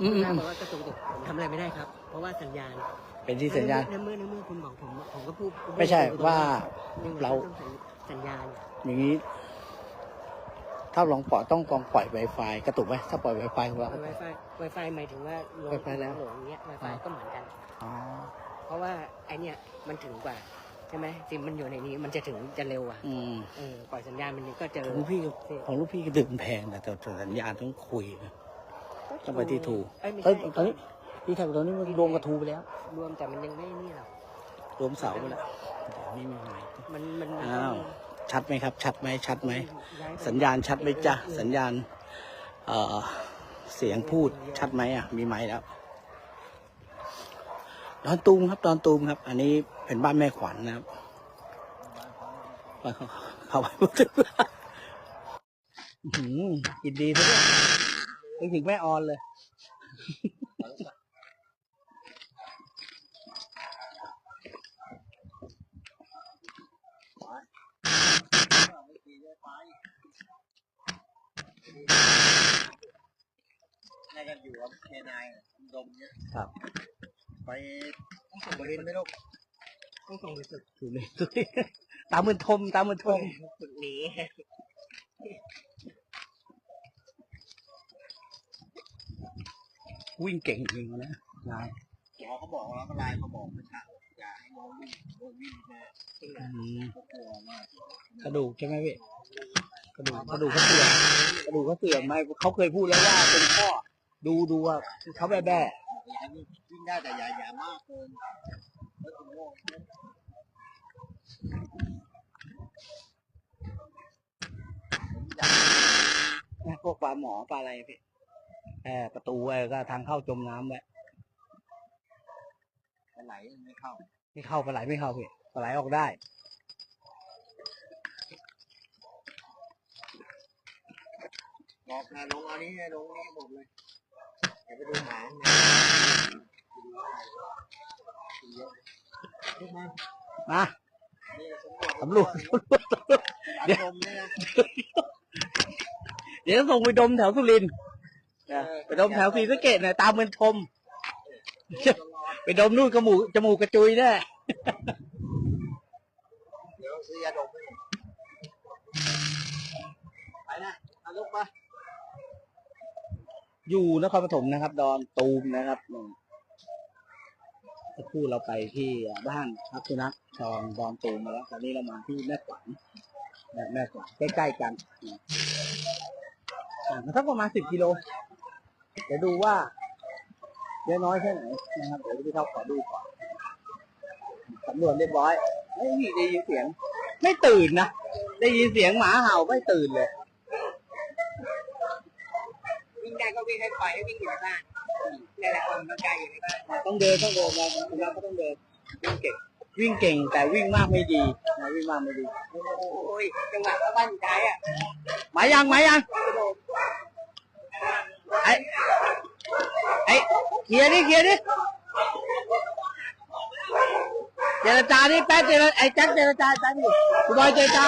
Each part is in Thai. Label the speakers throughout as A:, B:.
A: อืมอืม
B: ถ้าบอกว่ากระตุกกระตุกผมทำอะไรไม่ได้ครับ เพราะว่าสัญญาณ
A: เป็นที่สัญญาณ
B: ในเมื่อในเมื่อคุณบอกผมผมก็พูด
A: ไม่ใช่ว่า
B: ยังไง
A: เรา
B: ก็ต้องสัญญาณ
A: อย่างนี้ ถ้าลองปล่อยต้องลองปล่อย Wi-Fi กระตุกไหมถ้าปล่อย Wi-Fi ของเรา
B: ไวไฟไวไฟหมายถึงว่าลง
A: Wi-Fi แล้ว
B: หลงเนี้ยไวไฟ
A: อ่า
B: ก็เหมือนกัน
A: อ๋อ
B: เพราะว่าไอเนี้ยมันถึงกว่าใช่ไหมซิมมันอยู่ในนี้มันจะถึงจะเร็วอะ
A: อืม
B: เออปล่อยสัญญาณมันก็จะ
A: ของลูกพี่ก็ของลูกพี่ก็ดึงแพงนะแต่แต่สัญญาณต้องคุยนะ ต้องไปที่ทู
B: เอ้ยไม่
A: เอ้ย
B: ใช่
A: ตอนนี้พี่ทำตอนนี้มันรวมกับทูไปแล้ว
B: รวมแต่มันยังไม่นี่หรอก
A: รวมเสาไปแล้วเดี๋ยวนี่มีไหม
B: มันมัน
A: อ้าวชัดไหมครับ ชัดไหมชัดไหม
B: ย้ายไป
A: สัญญาณชัดไหมจ๊ะสัญญาณ เอ่อ เสียงพูดชัดไหมอะ มีไหมค์แล้วดอนตูมครับดอนตูมครับ อันนี้เป็นบ้านแม่ขวัญนะครับเข้าเข้าไปพูดถึงอื้อหือกินดีซะด้วย นึกถึงแม่ออนเลย
C: ในกันอยู่กับเคนายดมเนี่ย
A: ครับ
C: ไปบริเวณไม่รู้
B: ต้องส่งไปสุด
A: ถูกเลยถูกเลยตามมือทมตามมือทม
B: สุดหนี
A: วิ่งเก่งจริงนะนาย
C: หมอเขาบอกแล้วก็ไลน์เขาบอกเมื่อเช้าอย่าให้น้องวิ่งโดนวิ่งแน่
A: อืม
C: เขากลัวมาก
A: กระดูกใช่ไหมพี่กระดูกกระดูกเขาเสื่อมกระดูกเขาเสื่อมไหมเขาเคยพูดแล้วว่าเป็นข้อดูดูว่าเขาแบ่แบ่
C: อย่าให้วิ่งวิ่งได้แต่อย่าอย่ามากเกินแล้วถึงโง่
A: นะพวกปลาหมอปลาอะไรพี่ แอบประตูไว้ก็ทางเข้าจมน้ำไว้
C: ไปไหลไม่เข้า
A: ไม่เข้าปลาไหลไม่เข้าพี่ปลาไหลออกได้
C: บอกนะลงเอานี้ลงนี้บอกเลยอย่าไปดูหมานะดูมา
A: มา
C: นี่
A: สำรวจสำรวจสำรวจ
C: เดี๋ยวดมเนี่ยนะ
A: เดี๋ยวส่งไปดมแถวสุรินทร์นะ ไปดมแถวศรีสะเกดหน่อยตามเมือนทมไปดมนู่นกระหมูกจมูกกระจุยแน่
C: เดี๋ยวซื้อยาดมให้ไปนะเอาลูกไป
A: อยู่นครปฐมนะครับ ดอนตูมนะครับอืมสักครู่เราไปที่บ้านพักสุนัขชองดอนตูมมาแล้วตอนนี้เรามาที่แม่ขวัญนะแม่ขวัญใกล้ๆกันอืมอ่าสักประมาณสิบกิโล เดี๋ยวดูว่าเยอะน้อยแค่ไหนนะครับเดี๋ยวพี่ท็อปขอดูก่อนสำรวจเรียบร้อยไม่มีได้ยินเสียง ไม่ตื่นนะได้ยินเสียงหมาเห่าไม่ตื่นเลย
B: วิ่งได้ก็วิ่งให้ปล่อยให้วิ่งอยู่ในบ้านนี่แหละความเข้าใจอยู่ในบ้าน
A: ต้องเดินต้องเดินนะคุณนัทก็ต้องเดินวิ่งเก่งวิ่งเก่งแต่วิ่งมากไม่ดีนะวิ่งมากไม่ดี
B: โอ้ยจังหวะเข้าบ้านสุดท้ายอะ
A: หมายยังหมายยัง ไอ้ไอ้เคลียร์ดิเคลียร์ดิเจรจาดิแป๊บเจรไอ้แจ็คเจรจาแป๊บดิคุณบอยเจรจา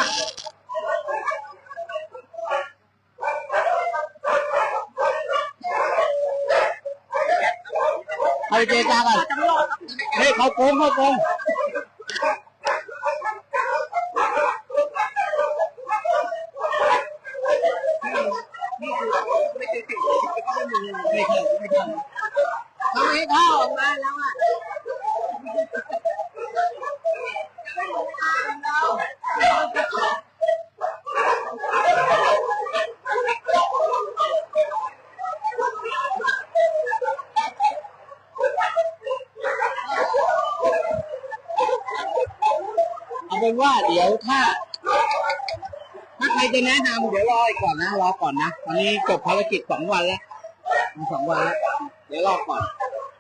A: เอาไปเจรจากันเฮ้ยเขาโกงเขาโกง ไม่เข้าไม่เข้า
B: เขาให้เข้าออกมาแล้วอะ
A: เป็นว่าเดี๋ยวถ้า ถ้าใครจะแนะนำเดี๋ยวรออีกก่อนนะรอก่อนนะตอนนี้จบภารกิจสองวันแล้วสองวันแล้วเดี๋ยวรอก่อน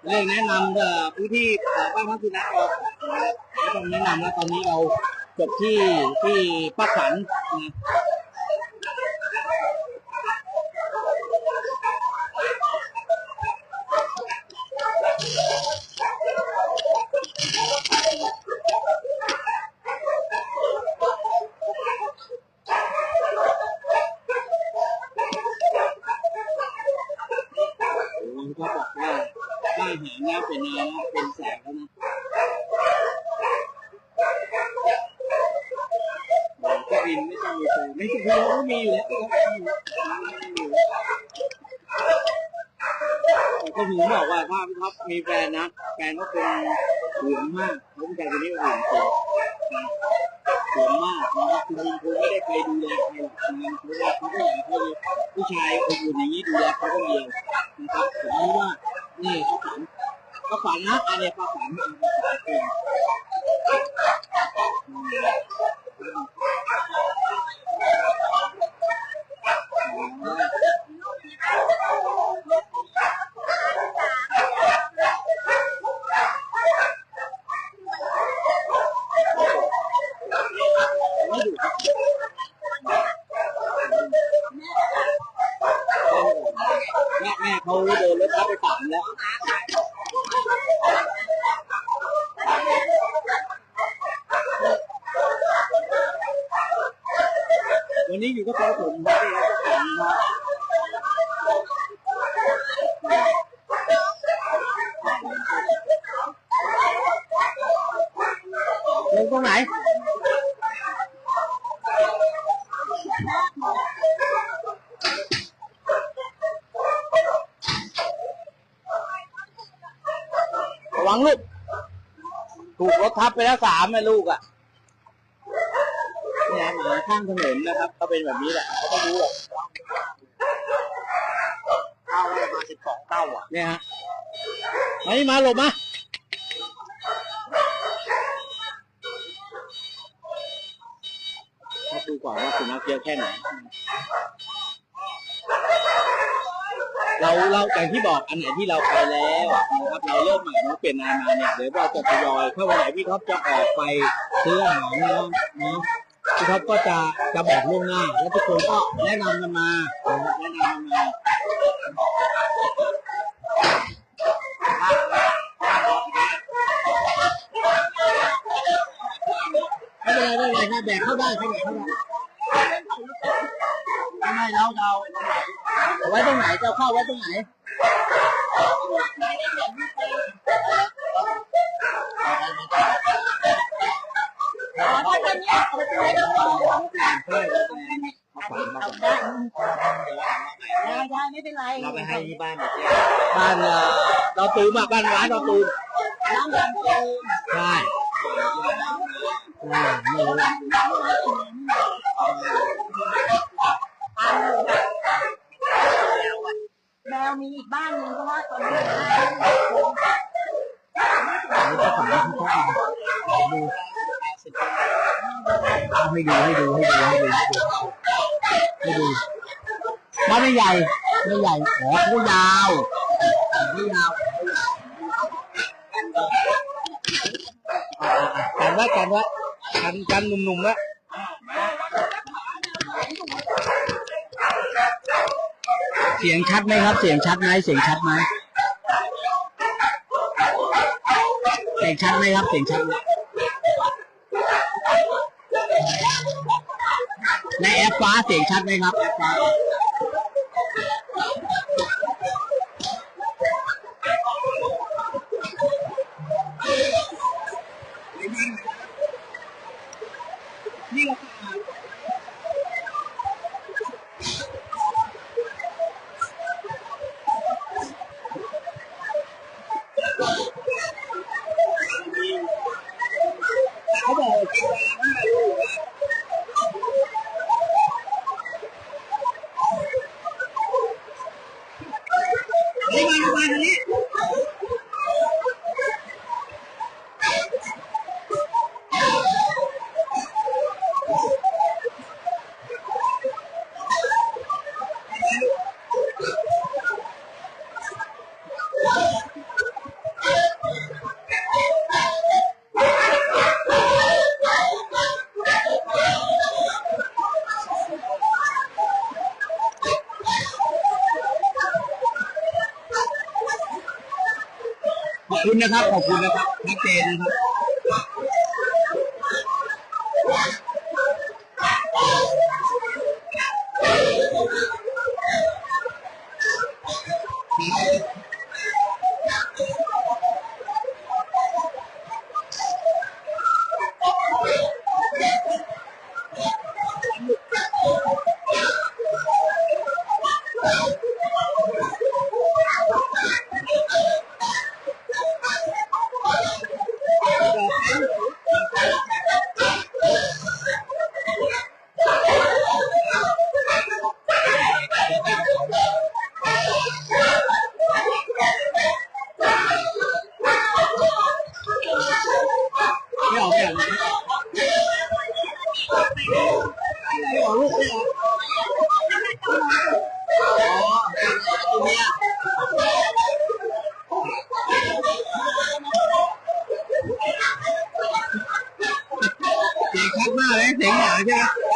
A: เรื่องแนะนำเอ่อพื้นที่บ้านพักสุนัขรอกนะครับไม่ต้องแนะนำแล้วตอนนี้เราจบที่ที่ป้าขันนะ มีโชว์ก็มีอยู่แล้วก็ถึงบอกว่าถ้าพี่ท็อปมีแฟนนะแฟนก็คงหึงมากราะผู้ชายคนนี้หึงจริงหึงมากนะครับคุณยิงคงไม่ได้ไปดูแลใครหรอกคุณยิงเพราะว่าเขาก็อยากให้ผู้ชายคนอื่นอย่างนี้ดูแลเขาก็มียวนะครับผมรู้ว่านี่เขาฝันเขาฝันนะอันนี้เขาฝันอันนี้เขาฝันเป็น นรถทับไปฝันแล้ว วันนี้อยู่กับตัวผมครับเองครับผมครับลงตรงไหน ระวังลูก ถูกรถทับ ไปแล้วสามแม่ลูกอะเนี่ยหมาข้างถนนนะครับเขาเป็นแบบนี้แหละเขาไม่รู้หรอก
C: เต้าได้มาสิบสองเต้าอะ
A: เนี่ยฮะมานี่มาหลบมามาดูก่อนว่าสุนัขเยอะแค่ไหน เราเราอย่างที่บอกอันไหนที่เราไปแล้วนะครับเราเริ่มใหม่เราเปลี่ยนงานมาเนี่ยเดี๋ยวเราจะทยอยถ้าวันไหนพี่ท็อปจะออกไปซื้ออาหารนะนะพี่ท็อปก็จะจะบอกล่วงหน้า แล้วทุกคนก็แนะนำกันมาแนะนำกันมาไม่เป็นไรไม่เป็นไรแบกเข้าได้แบกเข้าได้ทำไมเราเราเอา ไว้ตรงไหนจ้าเข้าไว้ตรงไหน
B: ได้ได้ไม่เป็นไร
C: เราไปให้ที่บ้าน
A: บ้านเอ่อดอนตูมอะบ้านร้านดอนตูม
B: น้ำดำเติม
A: ใช่ไม่รู้
B: แมวมีอีกบ้านหนึงเพราะว่าตอนนี้
A: อันนี้ก็ฝันที่เขาอ่านดูเอา ให้ดูให้ดูให้ดูให้ดูให้ดูให้ดูบ้านไม่ใหญ่ไม่ใหญ่ขอเขายาวไม่ยาวอ่าๆกันไว้กันไว้กันกันหนุ่มๆไว้เสียงชัดไหมครับ เสียงชัดไหมเสียงชัดไหมเสียงชัดไหมครับ เสียงชัดไหม ในแอปฟ้าเสียงชัดไหมครับแอปฟ้า นะครับ ขอบคุณนะครับนักเจนนะครับ 来谁一点这个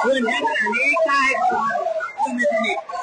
A: เพื่อนเพื่อ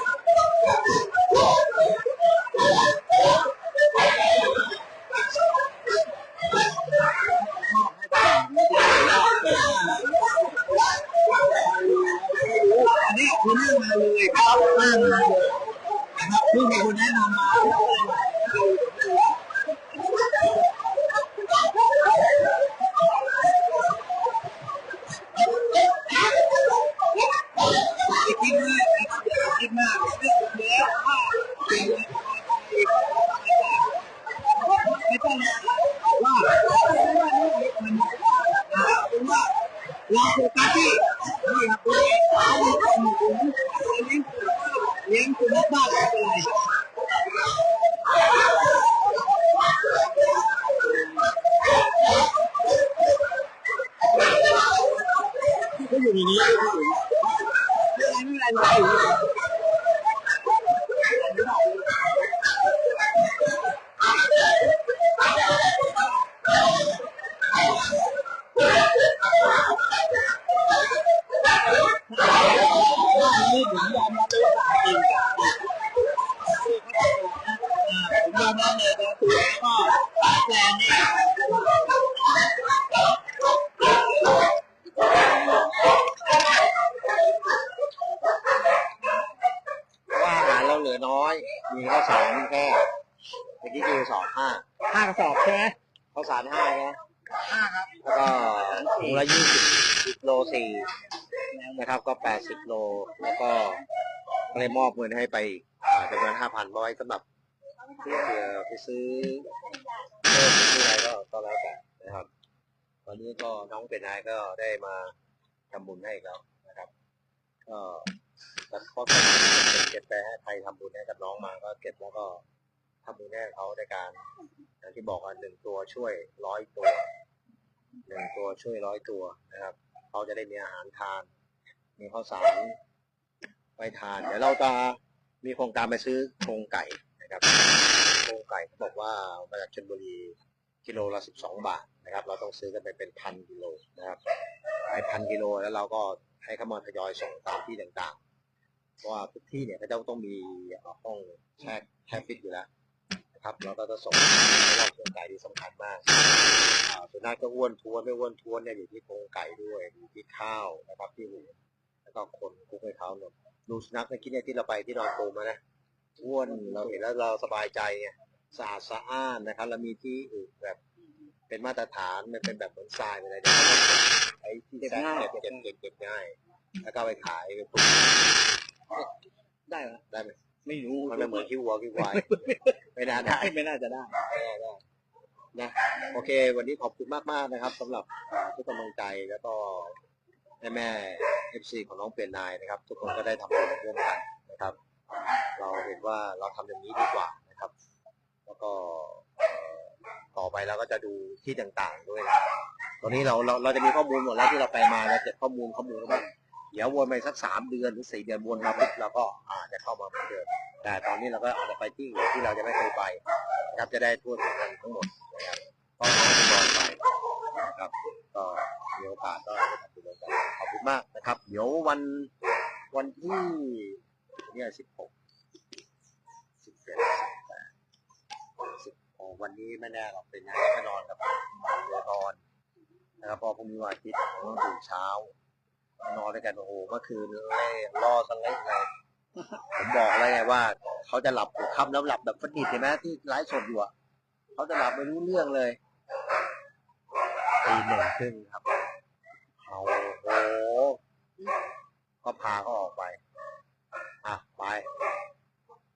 A: ก็เลยมอบเงินให้ไป
C: อีกจำนวนห้าพันไว้สำหรับเพื่อไปซื้อเพิ่มซื้ออะไรก็ก็แล้วแต่นะครับ ตอนนี้ก็น้องเป็นนายก็ได้มาทำบุญให้แล้วนะครับ ก็แต่ข้อสำคัญเก็บไปให้ใครทำบุญให้กับน้องมาก็เก็บแล้วก็ทำบุญให้เขาในการอย่างที่บอกว่าหนึ่งตัวช่วยร้อยตัวหนึ่งตัวช่วยร้อยตัวนะครับ เขาจะได้มีอาหารทาน มีข้าวสาร ไปทาน เดี๋ยวเราจะมีโครงการไปซื้อโครงไก่นะครับโครงไก่เขาบอกว่ามาจากชลบุรีกิโลละสิบสองบาทนะครับ เราต้องซื้อกันไปเป็นพันกิโลนะครับหลายพันกิโลแล้วเราก็ให้เขามาทยอยส่งตามที่ต่างๆเพราะว่าทุกที่เนี่ยเขาจะต้องมีห้องแช่แช่ฟิตอยู่แล้วนะครับแล้วก็จะส่งรอบโครงไก่ที่สำคัญมากส่วนหน้าก็อ้วนท้วนไม่อ้วนท้วนเนี่ยอยู่ที่โครงไก่ด้วยอยู่ที่ข้าวนะครับที่หูแล้วก็คนคุกให้เขาเนี่ย ดูสุนัขเมื่อกี้เนี่ยที่เราไปที่นอนตูมานะอ้วนเราเห็นแล้วเราสบายใจไงสะอาดสะอ้านนะครับแล้วมีที่อึแบบเป็นมาตรฐานไม่เป็นแบบเหมือนทรายอะไรเนี่ยเขาก็เก็บไอ้ที่แซกเก็บเก็บเก็บเก็บง่าย แล้วก็เอาไปขายไปปลูก
A: ได้เหรอ
C: ได้ไหม
A: ไม่รู้
C: มันไม่เหมือนขี้วัวขี้ควายไม่น่าได้
A: ไม่น่าจะได้
C: นะโอเค วันนี้ขอบคุณมากมากๆนะครับสำหรับอ่าทุกกำลังใจแล้วก็ แม่แม่เอฟซีของน้องเปลี่ยนนายนะครับ ทุกคนก็ได้ทำบุญร่วมกันนะครับ เราเห็นว่าเราทำอย่างนี้ดีกว่านะครับ แล้วก็ต่อไปเราก็จะดูที่ต่างๆด้วยนะตอนนี้เราเราเราจะมีข้อมูลหมดแล้วที่เราไปมาเราเก็บข้อมูลข้อมูลไว้เดี๋ยววนไปสักสามเดือนหรือสี่เดือนวนมาปุ๊บเราก็อาจจะเข้ามาเหมือนเดิมแต่ตอนนี้เราก็อาจจะไปที่อื่นที่เราจะไม่เคยไปนะครับจะได้ทั่วถึงกันทั้งหมดนะครับก็ขอบคุณไปนะครับก็ มีโอกาสก็ได้ทำบุญร่วมกันขอบคุณมากนะครับ เดี๋ยววันวันที่เนี่ยสิบหกสิบเจ็ดสิบแปดสิบโอ้วันนี้ไม่แน่หรอกเป็นไงแน่นอนกับเรือนอนนะครับพอพรุ่งนี้วันอาทิตย์ผมต้องตื่นเช้านอนด้วยกันโอ้โหเมื่อคืนเล่รอสเล็กเลยผมบอกเลยไงว่า เขาจะหลับหัวค่ำแล้วหลับแบบฟนิดเห็นไหมที่ไลฟ์สดอยู่อะเขาจะหลับไม่รู้เรื่องเลยตีหนึ่งครึ่งครับเอาโอ้โห ก็พาเขาออกไป อะไป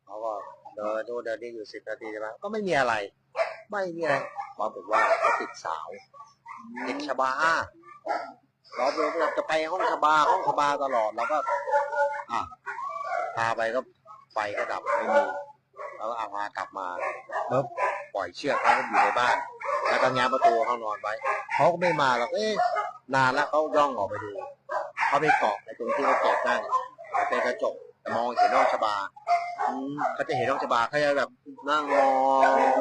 C: เขาก็เดินดูเดินนี่อยู่สิบนาทีใช่ไหมก็ไม่มีอะไร ไม่มีอะไรปรากฏว่าเขาติดสาวติดชบาเราเราจะไปห้องชบาห้องชบาตลอดเราก็อะพาไปก็ไฟก็ดับไม่มีแล้วเอาพากลับมาปุ๊บปล่อยเชือกเขาอยู่ในบ้าน แล้วก็แง้มประตูเขานอนไว้เขาก็ไม่มาหรอกเอ๊ะนานแล้วเขาย่องออกไปดูเขาไปเกาะ ตรงที่เขาเกาะนั่งเป็นกระจกแต่มองเห็นห้องชบาเขาจะเห็นห้องชบาเขาจะแบบนั่งมอ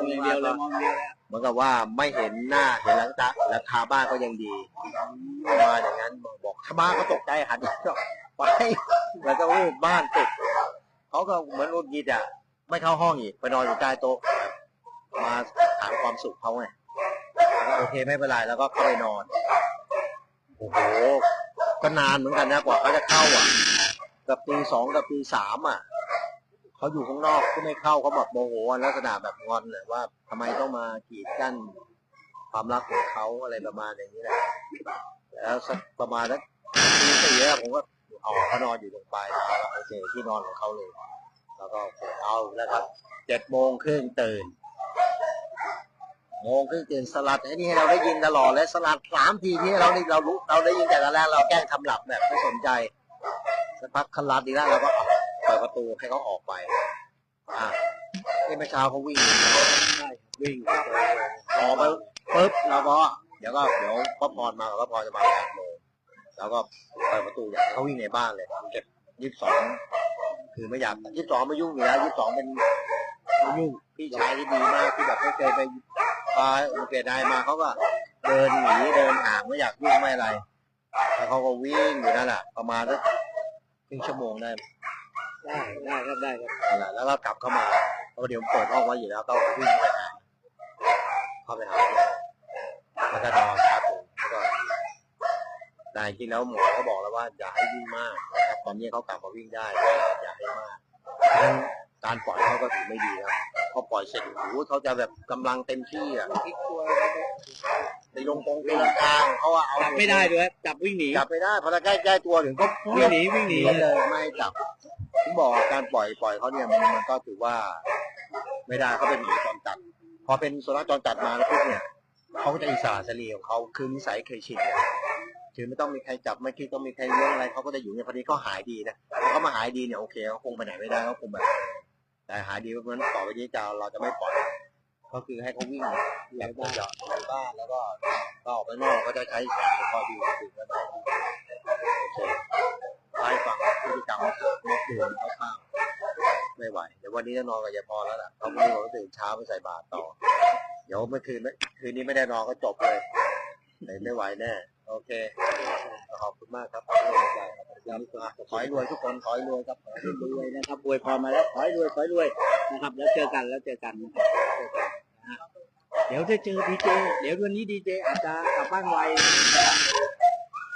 C: ง
A: อย่างเดียวเลยมองเดียวเห
C: มือนกับว่าไม่เห็นหน้าเห็นหลังตาหลังคาบ้านก็ยังดีประมาณอย่างนั้นบอกชบานก็ตกใจหันไปแล้วก็โอ้บ้านติดเขาก็เหมือนรุนยิดอะไม่เข้าห้องอีกไปนอนอยู่ใต้โต๊ะมาถามความสุขเขาไงโอเคไม่เป็นไรแล้วก็เข้าไปนอนโอ้โห ก็นานเหมือนกันนะกว่าเขาจะเข้าอะกับตีสองกับตีสามอะเขาอยู่ข้างนอกก็ไม่เข้าเขาแบบโมโหลักษณะแบบงอนเลยว่าทำไมต้องมากีดกั้นความรักของเขาอะไรประมาณอย่างนี้แหละแล้วสักประมาณนั้นตีสี่แล้วผมก็ออกเขานอนอยู่ตรงปลายเท้าแล้วโอเคที่นอนของเขาเลย แล้วก็เอาแล้วครับเจ็ดโมงครึ่งตื่น มงครึ่งตื่นสลัดไอ้นี่ให้เราได้ยินตลอดเลยสลัดสามทีที่เราได้เรารู้เราได้ยินแต่ตอนแรกเราแกล้งทำหลับแบบไม่สนใจสักพักคลัดอีแล้วเราก็เปิดประตูให้เขาออกไป อะนี่เมื่อเช้าเขาวิ่งวิ่งออไปปุ๊บเราก็เดี๋ยวก็เดี๋ยวพ่อพรมาพ่อพรจะมาแปดโมงแล้วก็เปิดประตูอยากให้เขาวิ่งในบ้านเลยเก็บยี่สิบสองคือไม่อยากยี่สิบสองไม่ยุ่งอยู่แล้วยี่สิบสองเป็นไม่ยุ่งพี่ชายที่ดีมากที่แบบไม่เคยไป พาอุเกนายมาเขาก็เดินหนีเดินห่างไม่อยากยุ่งไม่อะไร แล้วเขาก็วิ่งอยู่นั่นแหละประมาณสักครึ่งชั่วโมงได้
A: ได้ได้ครับได้ครับ
C: นั่นแหละแล้วก็กลับเข้ามาเพราะเดี๋ยวผมเปิดห้องไว้อยู่แล้วก็วิ่งไปหาเข้าไปหาแล้วก็นอนครับผมแล้วก็แต่จริงๆแล้วหมอเขาบอกแล้วว่าอย่าให้วิ่งมากนะครับตอนนี้เขากลับมาวิ่งได้แต่อย่าให้มากเพราะฉะนั้นการปล่อยเขาก็ถือไม่ดีครับพ อปล่อยเสร็จโอ้โหเขาจะแบบกำลังเต็มที่อะ
A: พลิกตัว
C: ในลงตรงตีลังกาของเขาอะเอา
A: จับไม่ได้ด้วยจับวิ่งหนี
C: จับไม่ได้พอเราใกล้ใกล้ๆตัวถึงก็
A: วิ่งหนีวิ่งหนี
C: หนีเลยไม่ให้จับผมบอกว่าการปล่อยปล่อยเขาเนี่ยมันมันก็ถือว่า ไม่ได้เขาเป็นหมีจรจัด พอเป็นสุนัขจรจัดมาแล้วปุ๊บเนี่ยเขาก็จะอิสระเสรีของเขาคือนิสัยเคยชินเนี่ยคือไม่ต้องมีใครจับไม่คิดต้องมีใครเลี้ยงอะไรเขาก็จะอยู่เนี่ยพอดีเขาหายดีนะพอเขามาหายดีเนี่ยโอเคเขาคงไปไหนไม่ได้เขาคงแบบ แต่หายดีเพราะฉะนั้นต่อไปนี้จะเราจะไม่ปล่อย ก็คือให้เขาวิ่งแบบหยอดในบ้านแล้วก็ก็ออกไปนอกก็จะใช้สายคอยดูถึงกันได้โอเคไล่ฟังพฤติกรรมเมื่อคืนเขาข้ามไม่ไหวเดี๋ยววันนี้จะนอนกับยายพรแล้วล่ะเขาไม่รู้ตื่นเช้าไปใส่บาตรต่อ เดี๋ยวเมื่อคืนไม่คืนนี้ไม่ได้นอนก็จบเลยไหนไม่ไหวแน่ โอเค ขอบคุณมากครับ ขอให้รวยทุกคนขอให้รวยครับ
A: รวยนะครับรวยพอมาแล้วขอให้รวยขอให้รวยนะครับ แล้วเจอกันแล้วเจอกันนะครับเจอกันนะฮะเดี๋ยวจะเจอดีเจเดี๋ยววันนี้ดีเจอาจจะกลับบ้านไว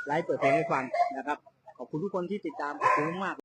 A: ไลฟ์เปิดเพลงให้ฟังนะครับ ขอบคุณทุกคนที่ติดตามขอบคุณมาก